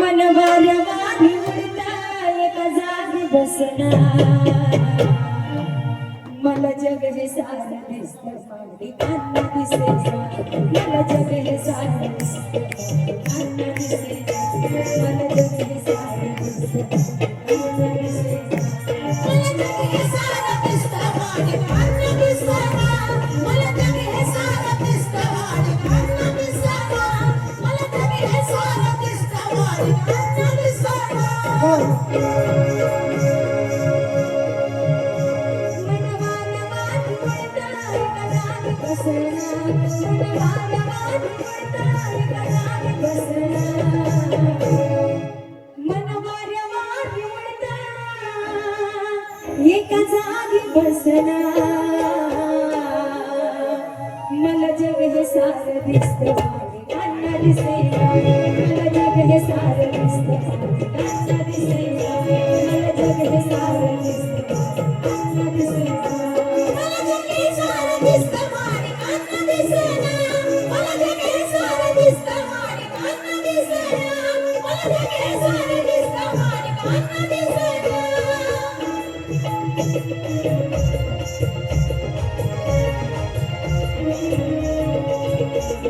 मन वारवारी उडता एका जागी मला जग हे सारं दिसतं मला जग हे एका जागी बसना मला जग हे सारं दिसत माणिकांना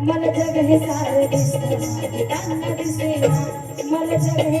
मला जग हे सारं दिसतं कांना दिसेना मला जग हे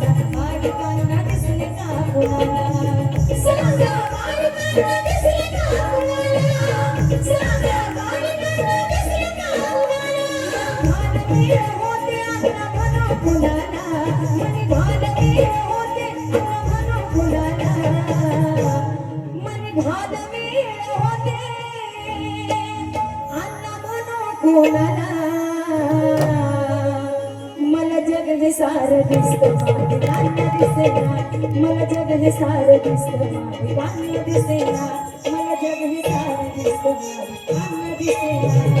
म्हणो मला जग हे सारं दिसतं दिसेना मला जग हे सारं दिसतं दिसेना मला जग हे सारं दिसतं दिसेना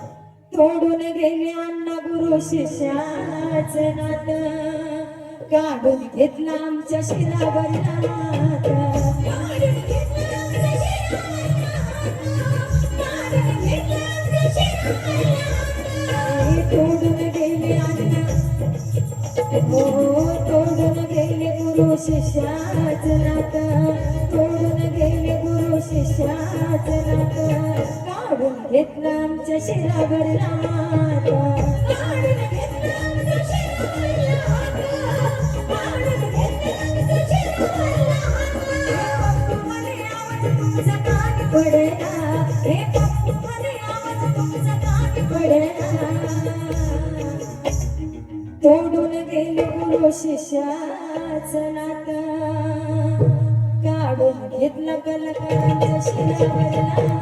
तोडून गेले अण्णा गुरु शिष्याच नात. काढून घेतला आमच्या शिरावर नातं तोडून गेले अण्णा. हो तोडून गेले गुरु शिष्याच नात. तोडून गेले गुरु शिष्याच नात. घेतलं आमच्या शिरावर काढून तोडून गेलो गुरु शिष्याचं काढून घेतलं कलकांच्या शिरा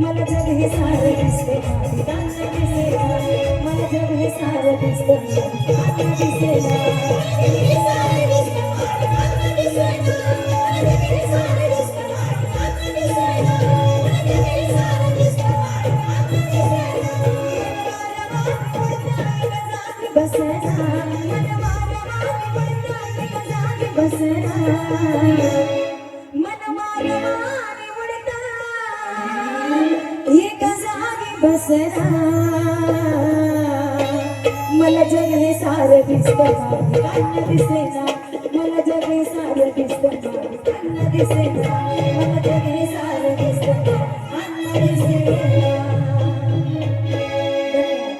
मला जग हे सारं दिसते कान मला जग हे सारं दिसतं कान जागी मला जग हे सारं दिसतं कान दिसेना। मला जग हे सारं दिसतं कान दिसेना। मला जग हे सारं